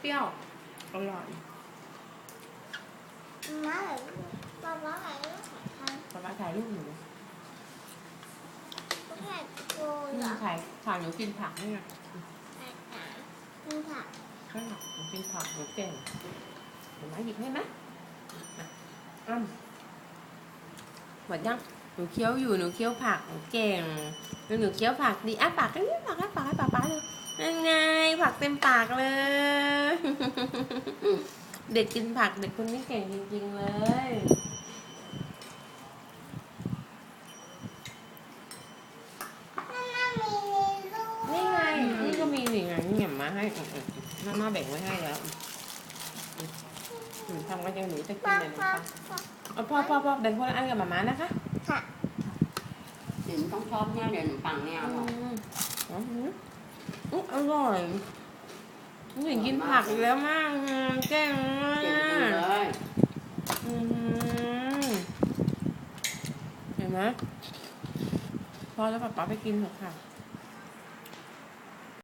เปรี้ยวๆอร่อย má lại ba bá lại nó phải ป๊าป๊าถ่ายรูปหนู có phải cô นี่ là ถ่ายถ่ายหนูกินผักนี่ไง phải cả nhưng thật ใช่ค่ะหนูกินผักหนูเก่งเดี๋ยวมาหยิบให้ไหมอะอ้ำหมดยังหนูเคี้ยวอยู่หนูเคี้ยวผักหนูเก่งแล้วหนูเคี้ยวผักดีอะปากกันนี่ปากให้ปากให้ป๊าป๊าเลยยังไง ผักเต็มปากเลย เด็กกินผักเด็กคนนี้เก่งจริงๆเลย nó nó mì luôn นี่ไงนี่ก็มีนี่ไงนี่เห็นมาให้อืมอืมมาม่าแบ่งไว้ให้แล้วอืมอืมทำกันยังหนูจะกิน ba เลยนะ ba คะเอาพ่อพ่อพ่อแบ่งคนละอันกับหมาม่านะคะค่ะเดี๋ยวต้องชอบเนี่ยเดี๋ยวหนูปังไม่เอาหรอก อืมอ๋ออืมอุ๊ยอร่อยหนูกินผักอีกแล้วมากอืมเก่งมาเก่งจังกเลยอืมเห็นไหมพอแล้วป๊าป๊าไปกินเถอะค่ะ